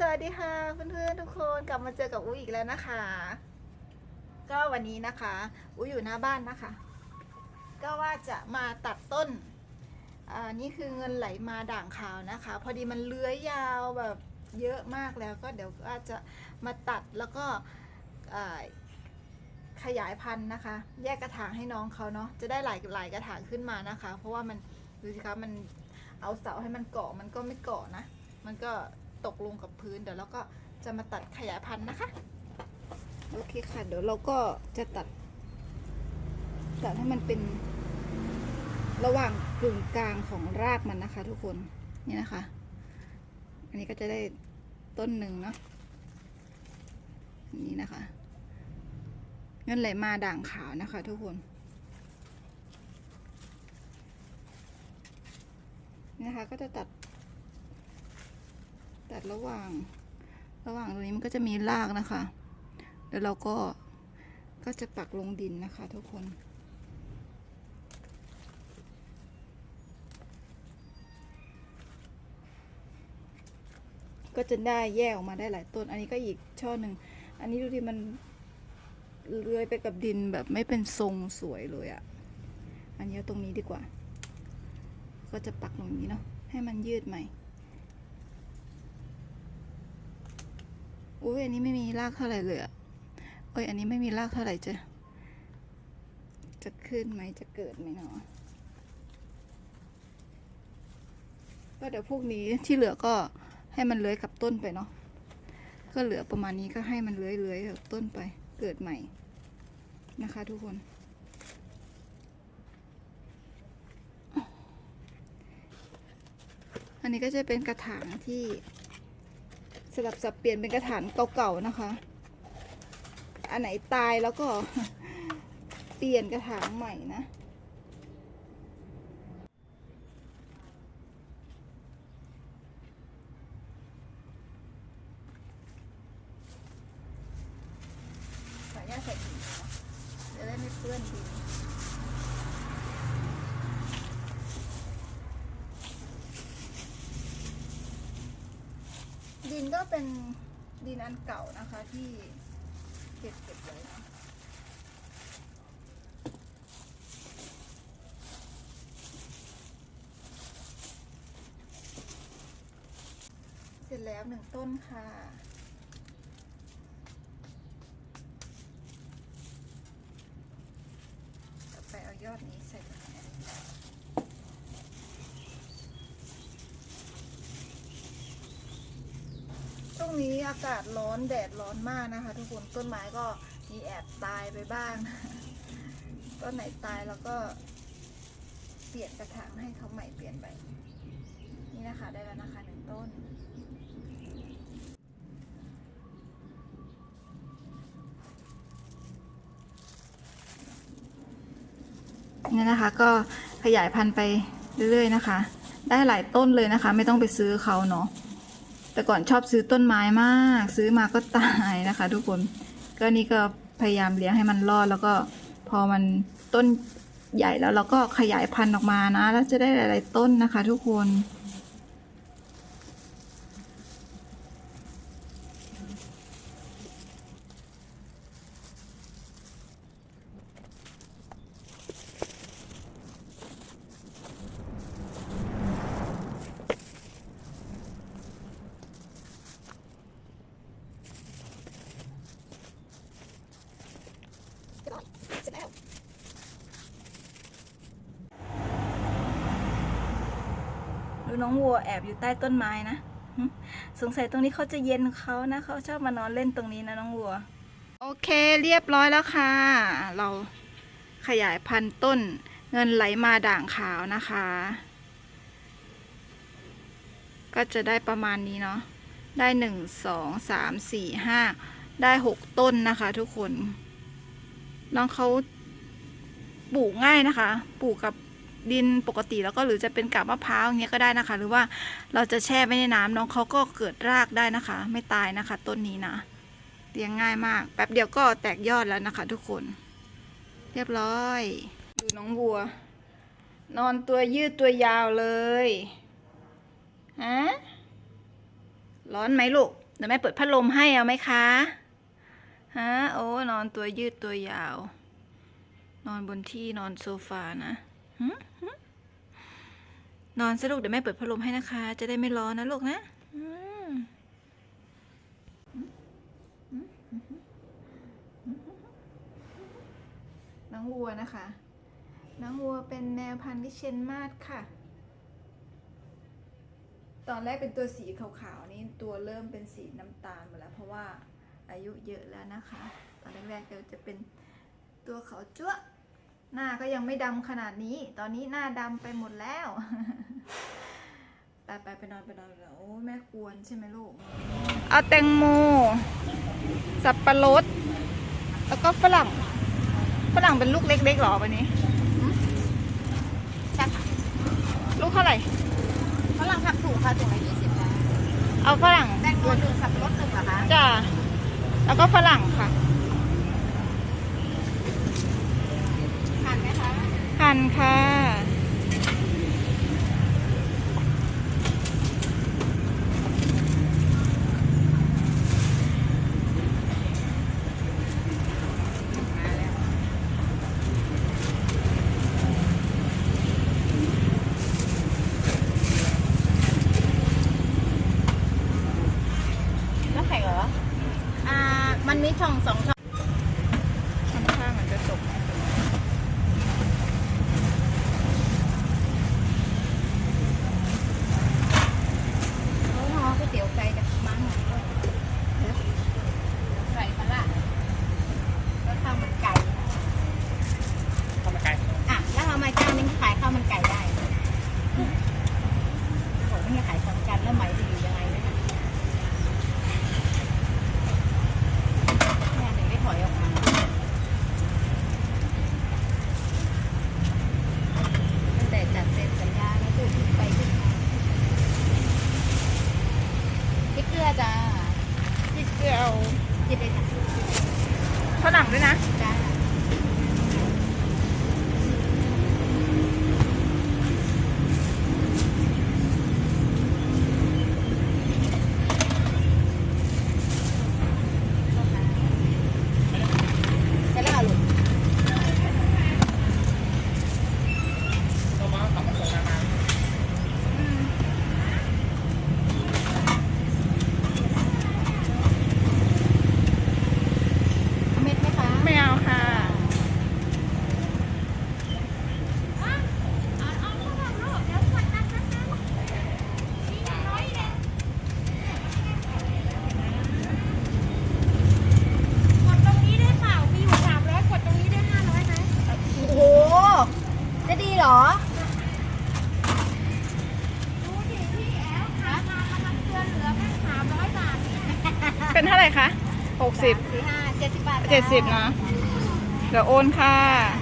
สวัสดีค่ะเพื่อนๆทุกคนกลับมาเจอกับอุ้ยอีกแล้วนะคะ ก็วันนี้นะคะ อุ้ยอยู่หน้าบ้านนะคะ ก็ว่าจะมาตัดต้นอ่านี่คือเงินไหลมาด่างขาวนะคะ พอดีมันเลื้อยยาวแบบเยอะมากแล้วก็เดี๋ยวก็จะมาตัดแล้วก็ขยายพันธุ์นะคะ แยกกระถางให้น้องเขาเนาะจะได้หลายหลายกระถางขึ้นมานะคะ เพราะว่ามันดูสิคะมันเอาเสาให้มันเกาะมันก็ไม่เกาะนะ มันก็ ตกลงกับพื้น เดี๋ยวเราก็จะมาตัดขยายพันธุ์นะคะ โอเคค่ะ เดี๋ยวเราก็จะตัด ตัดให้มันเป็นระหว่างกึ่งกลางของรากมันนะคะ ทุกคนนี่นะคะ อันนี้ก็จะได้ต้นหนึ่งเนาะอันนี้นะคะ เงินไหลมาด่างขาวนะคะ ทุกคนนะคะก็จะตัด ตัดระหว่าง ระหว่างตรงนี้มันก็จะมีรากนะคะ แล้วเราก็ก็จะปักลงดินนะคะ ทุกคน ก็จะได้แยกออกมาได้หลายต้น อันนี้ก็อีกช่อหนึ่ง อันนี้ดูที่มันเลื้อยไปกับดินแบบไม่เป็นทรงสวยเลยอะ่ะ อันนี้ตรงนี้ดีกว่า ก็จะปักลงนี้เนาะ ให้มันยืดใหม่ อุ้ยอันนี้ไม่มีรากเท่าไหร่เลยอะเอ้ยอันนี้ไม่มีรากเท่าไหร่จะจะขึ้นไหมจะเกิดไหมเนาะก็เดี๋ยวพวกนี้ที่เหลือก็ให้มันเลื้อยกับต้นไปเนาะก็เหลือประมาณนี้ก็ให้มันเลื้อยเลื้อยกับต้นไปเกิดใหม่นะคะ ทุกคน อันนี้ก็จะเป็นกระถางที่ สลับสับเปลี่ยนเป็นกระถางเก่าๆนะคะ อันไหนตายแล้วก็เปลี่ยนกระถางใหม่นะ ขออนุญาตใส่ถุงนะจะได้ไม่เปื้อนดินดินก็ เป็นดินอันเก่านะคะที่เก็บเก็บไว้นะเสร็จแล้วหนึ่งต้นค่ะ ต่อไปเอายอดนี้ใส่ตรงนี้ช่ วงนี้อากาศร้อนแดดร้อนมากนะคะ ทุกคนต้นไม้ก็มีแอบตายไปบ้างต้นไหนตายแล้วก็เปลี่ยนกระถางให้เขาใหม่เปลี่ยนไปนี่นะคะได้แล้วนะคะหนึ่งต้น นี่นะคะก็ขยายพันธุ์ไปเรื่อยๆนะคะ ได้หลายต้นเลยนะคะ ไม่ต้องไปซื้อเขาเนาะ แต่ก่อนชอบซื้อต้นไม้มาก ซื้อมาก็ตายนะคะ ทุกคน ก็นี่ก็พยายามเลี้ยงให้มันรอด แล้วก็พอมันต้นใหญ่แล้วเราก็ขยายพันธุ์ออกมานะ แล้วจะได้หลาย ๆ ต้นนะคะ ทุกคน น้องวัวแอบอยู่ใต้ต้นไม้นะสงสัยตรงนี้เขาจะเย็นเขานะเขาชอบมานอนเล่นตรงนี้นะน้องวัว โอเคเรียบร้อยแล้วค่ะ เราขยายพันธุ์ต้นเงินไหลมาด่างขาวนะคะ ก็จะได้ประมาณนี้เนาะได้หนึ่งสองสามสี่ห้าได้หกต้นนะคะ ทุกคนน้องเขาปลูกง่ายนะคะ ปลูกกับ ดินปกติแล้วก็หรือจะเป็นกับมะพร้าวอย่างเงี้ยก็ได้นะคะ หรือว่าเราจะแช่ไว้ในน้ำน้องเขาก็เกิดรากได้นะคะ ไม่ตายนะคะต้นนี้นะเลี้ยงง่ายมากแป๊บเดียวก็แตกยอดแล้วนะคะ ทุกคน เรียบร้อย ดูน้องวัว นอนตัวยืดตัวยาวเลยฮะร้อนไหมลูกเดี๋ยวแม่เปิดพัดลมให้เอาไหมคะฮะโอ้นอนตัวยืดตัวยาว นอนบนที่นอนโซฟานะ นอนสลูกเดี๋ยวแม่เปิดพัดลมให้นะคะ จะได้ไม่ร้อนนะลูกนะน้องวัวนะคะ น้องวัวเป็นแมวพันธุ์วิเชียนมาศค่ะ ตอนแรกเป็นตัวสีขาวๆ นี่ตัวเริ่มเป็นสีน้ำตาลหมดแล้ว เพราะว่าอายุเยอะแล้วนะคะ ตอนแรกๆจะเป็นตัวขาวจั๊วะ หน้าก็ยังไม่ดำขนาดนี้ ตอนนี้หน้าดำไปหมดแล้วไปไปไปนอนไปนอนไปนอนโอ้แม่กวนใช่ไหมลูก เอาแตงโม สับปะรด แล้วก็ฝรั่ง ฝรั่งเป็นลูกเล็กๆหรอวันนี้จักลูกเท่าไหร่ ฝรั่งผักถูกค่ะถุงละยี่สิบนะเอาฝรั่ง แตงโมหนึ่งสับปะรดหนึ่งเหรอคะ จ้า แล้วก็ฝรั่งค่ะ ทานไหมคะ หั่น ค่ะ แล้วไข่เหรอ อ่า มันมีช่องสองช่อง ทำท่าเหมือนจะจบนะ โอ้โหก๋วยเตี๋ยวไก่กับมังไก่ปลาร้าแล้วข้าวมันไก่ ข้าวมันไก่ อะ แล้วทำไมเจ้านี้ ขายข้าวมันไก่ได้ผมไม่ได้ขายสองกันแล้วไหมจะอยู่ยังไงนะคะแม่ถึงได้ถอยออกมาตั้งแต่จัดเซ็นสัญญาแล้วพูดขึ้นไปขึ้นมาพริกเกลือจ้า พริกเกลือเอา จิบเลยจ้ะ ฝรั่งด้วยนะ จ้าจะเล่าลูก ต้มมะขามผสมมา เอาเม็ดไหมคะ ไม่เอาค่ะ กดตรงนี้ได้เปล่า มีอยู่สามร้อยกดตรงนี้ได้ห้าร้อยไหมโอ้โห จะดีเหรอ ดูดิพี่แอลขายมามันเดือนเหลือแค่สามร้อยบาท เป็นเท่าไหร่คะหกสิบสี่ห้าเจ็ดสิบบาทเจ็ดสิบนะ เดี๋ยวโอนค่ะจ